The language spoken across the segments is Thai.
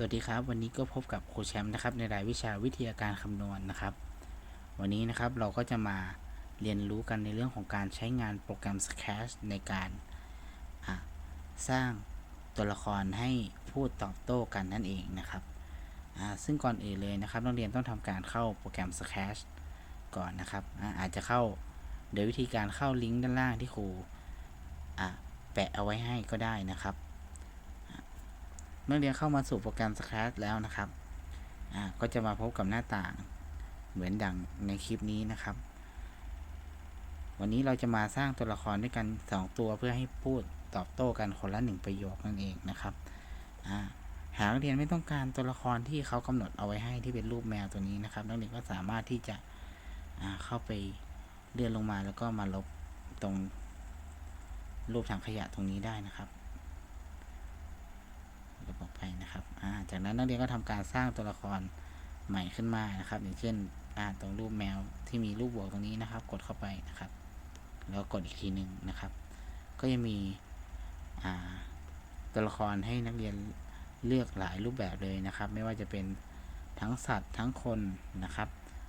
สวัสดีครับ วันนี้ก็พบกับครูแชมป์นะครับในรายวิชาวิทยาการคำนวณนะครับ วันนี้นะครับเราก็จะมาเรียนรู้กันในเรื่องของการใช้งานโปรแกรม Scratch ในการสร้างตัวละครให้พูดตอบโต้กันนั่นเองนะครับซึ่งก่อนอื่นเลยนะครับนักเรียนต้องทำการเข้าโปรแกรม Scratch ก่อนนะครับอาอาจจะเข้าโดยวิธีการเข้าลิงก์ด้านล่างที่ครูแปะเอาไว้ให้ก็ได้นะครับ เมื่อเรียนเข้ามาสู่โปรแกรม Scratch แล้วนะครับอ่าก็จะมาพบกับหน้าต่างเหมือนดังในคลิปนี้นะครับ วันนี้เราจะมาสร้างตัวละครด้วยกัน 2 ตัวเพื่อให้พูดตอบโต้กันคนละหนึ่งประโยคนั่นเองนะครับอ่าหากนักเรียนไม่ต้องการตัวละครที่เขากำหนดเอาไว้ให้ที่เป็นรูปแมวตัวนี้นะครับ นักเรียนก็สามารถที่จะเข้าไปเลื่อนลงมาแล้วก็มาลบตรงรูปถังขยะตรงนี้ได้นะครับ ระบบไปนะครับอ่าจากนั้นนักเรียนก็ทำการสร้างตัวละครใหม่ขึ้นมานะครับ อย่างเช่นอ่าตรงรูปแมวที่มีรูปบวกตรงนี้นะครับ กดเข้าไปนะครับ แล้วกดอีกทีหนึ่งนะครับ ก็ยังมีอ่าตัวละครให้นักเรียนเลือกหลายรูปแบบเลยนะครับ ไม่ว่าจะเป็นทั้งสัตว์ทั้งคนนะครับ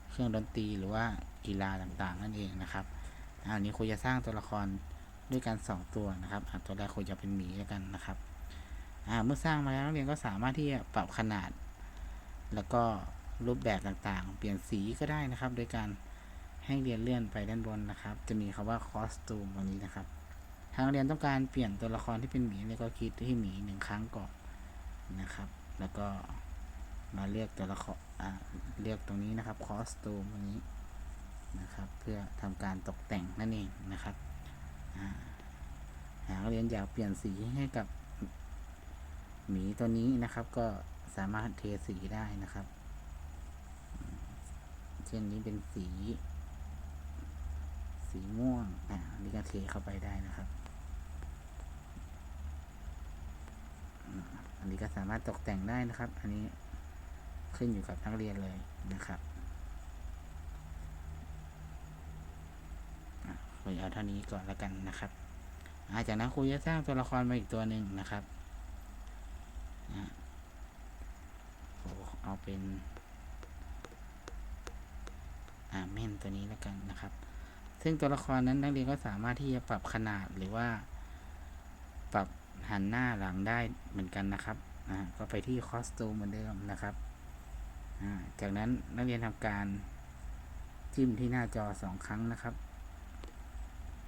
เครื่องดนตรีหรือว่ากีฬาต่างๆ นั่นเองนะครับอันนี้ครูจะสร้างตัวละครด้วยกันสองตัวนะครับตัวแรกครูจะเป็นหมีแล้วกันนะครับ เมื่อสร้างมาแล้วนักเรียนก็สามารถที่จะปรับขนาด แล้วก็รูปแบบต่างๆ เปลี่ยนสีก็ได้นะครับ โดยการให้เรียนเลื่อนไปด้านบนนะครับ จะมีคำว่าคอสตูมตรงนี้นะครับ ทางเรียนต้องการเปลี่ยนตัวละครที่เป็นหมีเนี่ยก็คลิกที่หมีหนึ่งครั้งก่อนนะครับ แล้วก็มาเลือกตัวละครอ่าเลือกตรงนี้นะครับคอสตูมตรงนี้นะครับ เพื่อทำการตกแต่งนั่นเองนะครับอ่าหากเรียนอยากเปลี่ยนสีให้กับ หมีตัวนี้นะครับก็สามารถเทสีได้นะครับ เช่นนี้เป็นสี สีม่วงอ่าอันนี้ก็เทเข้าไปได้นะครับ อันนี้ก็สามารถตกแต่งได้นะครับ อันนี้ขึ้นอยู่กับนักเรียนเลยนะครับครูเอาเท่านี้ก่อนแล้วกันนะครับอาจากนั้นครูจะสร้างตัวละครมาอีกตัวหนึ่งนะครับ เอาเป็นอ่าเมนตัวนี้แล้วกันนะครับ ซึ่งตัวละครนั้นนักเรียนก็สามารถที่จะปรับขนาดหรือว่า ปรับหันหน้าหลังได้เหมือนกันนะครับอ่าก็ไปที่คอสตูมเหมือนเดิมนะครับอ่าจากนั้นนักเรียนทำการจิ้มที่หน้าจอสองครั้งนะครับ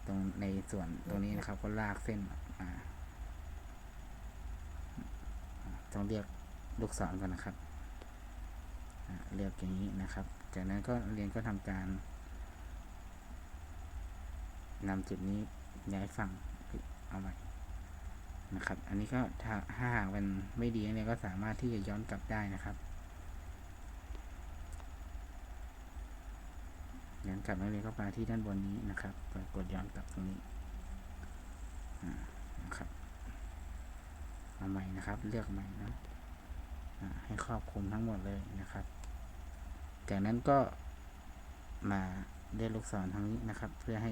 ตรงในส่วนตรงนี้นะครับก็ลากเส้นมา ต้องเรียกลูกศรก่อนนะครับเลือกอย่างนี้นะครับ จากนั้นก็เรียนก็ทำการนำจุดนี้ย้ายฝั่งเอาไว้นะครับ อันนี้ก็ถ้าหากมันไม่ดีเนี่ยก็สามารถที่จะย้อนกลับได้นะครับย้อนกลับนักเรียนก็มาที่ด้านบนนี้นะครับกดย้อนกลับตรงนี้นะครับ เอาใหม่นะครับ เลือกใหม่นะให้ครอบคลุมทั้งหมดเลยนะครับ จากนั้นก็มาเลือนลูกศรทางนี้นะครับ เพื่อให้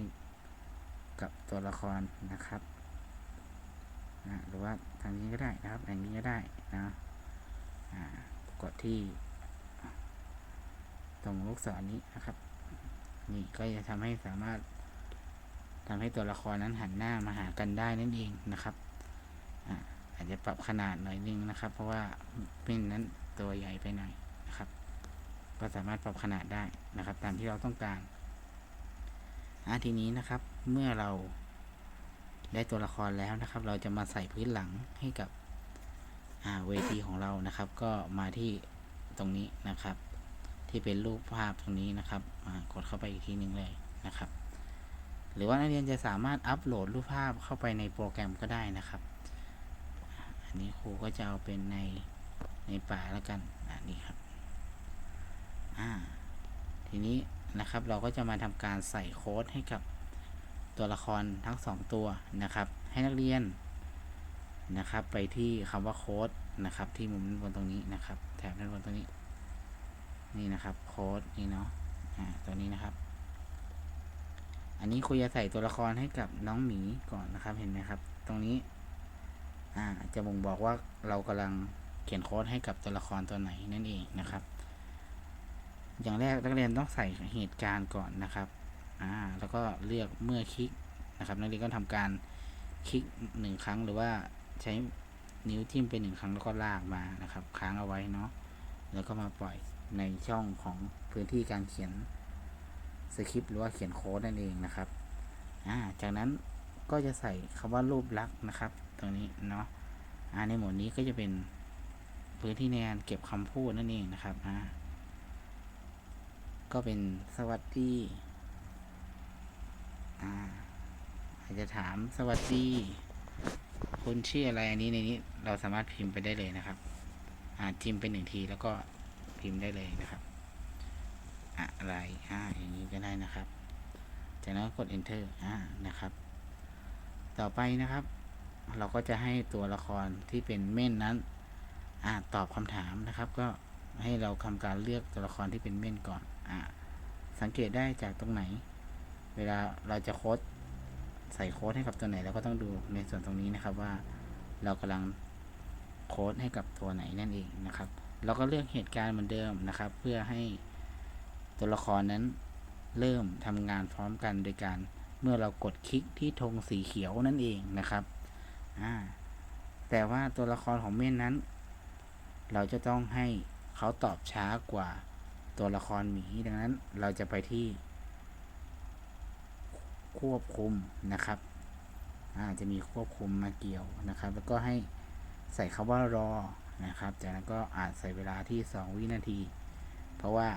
กับตัวละครนะครับนะหรือว่าทางนี้ก็ได้นะครับอย่างนี้ก็ได้นะกดที่ ตรงลูกศรนี้นะครับ นี่ก็จะทำให้สามารถทำให้ตัวละครนั้นหันหน้ามาหากันได้นั่นเองนะครับ อาจจะปรับขนาดหน่อยนึงนะครับ เพราะว่าเป็นนั้นตัวใหญ่ไปหน่อยนะครับ ก็สามารถปรับขนาดได้นะครับ ตามที่เราต้องการอะทีนี้นะครับ เมื่อเราได้ตัวละครแล้วนะครับ เราจะมาใส่พื้นหลังให้กับเวทีของเรานะครับ ก็มาที่ตรงนี้นะครับ ที่เป็นรูปภาพตรงนี้นะครับกดเข้าไปอีกทีหนึ่งเลยนะครับ หรือว่านักเรียนจะสามารถอัปโหลดรูปภาพเข้าไปในโปรแกรมก็ได้นะครับ อันนี้ครูก็จะเอาเป็นในในป่าแล้วกันอันนี้ครับอ่าทีนี้นะครับเราก็จะมาทำการใส่โค้ดให้กับตัวละครทั้งสองตัวนะครับ ให้นักเรียนนะครับ ไปที่คำว่าโค้ดนะครับ ที่มุมด้านบนตรงนี้นะครับ แถบด้านบนตรงนี้ นี่นะครับโค้ดนี่เนาะอ่าตัวนี้นะครับ อันนี้ครูจะใส่ตัวละครให้กับน้องหมีก่อนนะครับเห็นไหมครับ ตรงนี้ อ่าจะบ่งบอกว่าเรากำลังเขียนโค้ดให้กับตัวละครตัวไหนนั่นเองนะครับ อย่างแรกนักเรียนต้องใส่เหตุการณ์ก่อนนะครับอ่าแล้วก็เลือกเมื่อคลิกนะครับ นักเรียนก็ทำการคลิกหนึ่งครั้งหรือว่าใช้นิ้วจิ้มไปหนึ่งครั้งแล้วก็ลากมานะครับ ค้างเอาไว้เนาะแล้วก็มาปล่อยในช่องของพื้นที่การเขียนสคริปต์หรือว่าเขียนโค้ดนั่นเองนะครับ อ่า จากนั้นก็จะใส่คำว่ารูปลักษณ์นะครับ ตรงนี้เนาะอ่าในหมวดนี้ก็จะเป็นพื้นที่ในการเก็บคำพูดนั่นเองนะครับอ่าก็เป็นสวัสดีอ่าอาจจะถามสวัสดีคุณชื่ออะไรอันนี้ในนี้เราสามารถพิมพ์ไปได้เลยนะครับ อ่าพิมไปหนึ่งทีแล้วก็พิมพ์ได้เลยนะครับ อะไรอ่าอย่างนี้ก็ได้นะครับ จากนั้นก็กด enter อ่านะครับ ต่อไปนะครับ เราก็จะให้ตัวละครที่เป็นเม่นนั้นอ่าตอบคำถามนะครับ ก็ให้เราทำการเลือกตัวละครที่เป็นเม่นก่อนอ่าสังเกตได้จากตรงไหน เวลาเราจะโค้ดใส่โค้ดให้กับตัวไหนเราก็ต้องดูในส่วนตรงนี้นะครับว่าเรากำลังโค้ดให้กับตัวไหนนั่นเองนะครับ เราก็เลือกเหตุการณ์เหมือนเดิมนะครับ เพื่อให้ตัวละครนั้นเริ่มทำงานพร้อมกันโดยการเมื่อเรากดคลิกที่ธงสีเขียวนั่นเองนะครับ แต่ว่าตัวละครของเม่นนั้น เราจะต้องให้เขาตอบช้ากว่าตัวละครหมีดังนั้นเราจะไปที่ ควบคุมนะครับอาจะมีควบคุมมาเกี่ยวนะครับ แล้วก็ให้ใส่คำว่ารอนะครับ จากนั้นก็อาจใส่เวลาที่ 2 วินาที เพราะว่า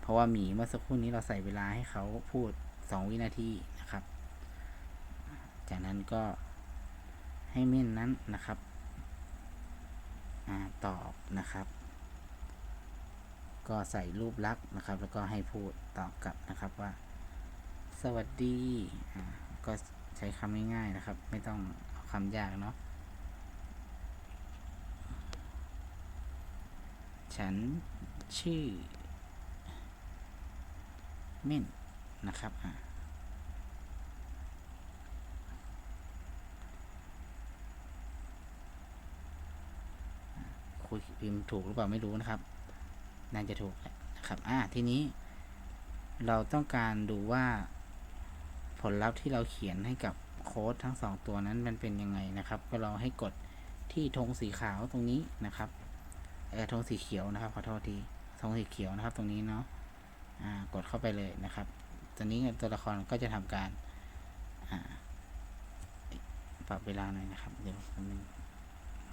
เพราะว่าหมีเมื่อสักครู่นี้เราใส่เวลาให้เขาพูด 2 วินาทีนะครับ จากนั้นก็ให้เม่นนั้นนะครับอตอบนะครับ ก็ใส่รูปลักษณ์นะครับ แล้วก็ให้พูดตอบกลับนะครับว่า สวัสดีก็ใช้คำง่ายๆนะครับ ไม่ต้องเอาคำยากเนาะฉันชื่อเม่นนะครับอ่าคุย พิมพ์ถูกหรือเปล่าไม่รู้นะครับ น่าจะถูกนะครับ อ่า ทีนี้ เราต้องการดูว่าผลลัพธ์ที่เราเขียนให้กับโค้ดทั้งสองตัวนั้นมันเป็นยังไงนะครับ ก็เราให้กดที่ธงสีขาวตรงนี้นะครับ เออธงสีเขียวนะครับ ขอโทษทีธงสีเขียวนะครับ ตรงนี้เนาะ อ่า กดเข้าไปเลยนะครับตอนนี้ตัวละครก็จะทำการ อ่า ปรับเวลาหน่อยนะครับ เดี๋ยวแป๊บนึง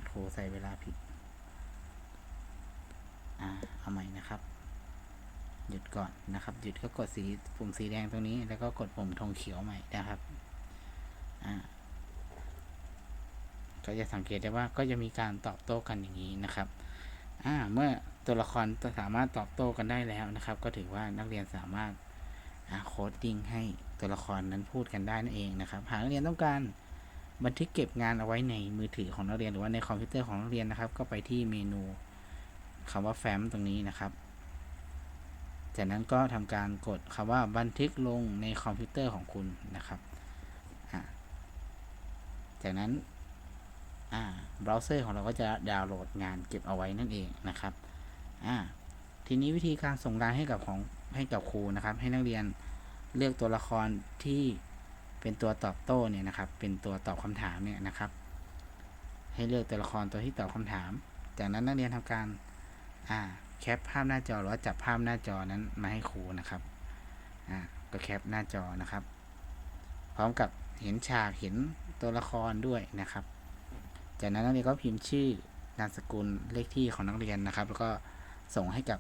โทรใส่เวลาผิด อ่าเอาใหม่นะครับ หยุดก่อนนะครับ หยุดก็กดสีปุ่มสีแดงตรงนี้ แล้วก็กดปุ่มธงเขียวใหม่นะครับอ่าก็จะสังเกตได้ว่าก็จะมีการตอบโต้กันอย่างนี้นะครับอ่าเมื่อตัวละครสามารถตอบโต้กันได้แล้วนะครับ ก็ถือว่านักเรียนสามารถโคดดิ้งให้ตัวละครนั้นพูดกันได้นั่นเองนะครับหากนักเรียนต้องการบันทึกเก็บงานเอาไว้ในมือถือของนักเรียนหรือว่าในคอมพิวเตอร์ของนักเรียนนะครับ ก็ไปที่เมนู คำว่าแฟ้มตรงนี้นะครับ จากนั้นก็ทำการกดคำว่าบันทึกลงในคอมพิวเตอร์ของคุณนะครับ จากนั้นเบราว์เซอร์ของเราก็จะดาวน์โหลดงานเก็บเอาไว้นั่นเองนะครับทีนี้วิธีการส่งงานให้กับของให้กับครูนะครับ ให้นักเรียนเลือกตัวละครที่เป็นตัวตอบโต้เนี่ยนะครับ เป็นตัวตอบคำถามเนี่ยนะครับ ให้เลือกตัวละครตัวที่ตอบคำถาม จากนั้นนักเรียนทำการ อ่าแคปภาพหน้าจอหรือว่าจับภาพหน้าจอนั้นมาให้ครูนะครับอ่าก็แคปหน้าจอนะครับ พร้อมกับเห็นฉากเห็นตัวละครด้วยนะครับ จากนั้นนักเรียนก็พิมพ์ชื่อนามสกุลเลขที่ของนักเรียนนะครับ แล้วก็ส่งให้กับ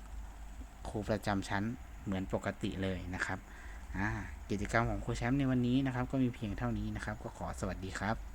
ครูประจำชั้นเหมือนปกติเลยนะครับอ่ากิจกรรมของครูแชมป์ในวันนี้นะครับ ก็มีเพียงเท่านี้นะครับ ก็ขอสวัสดีครับ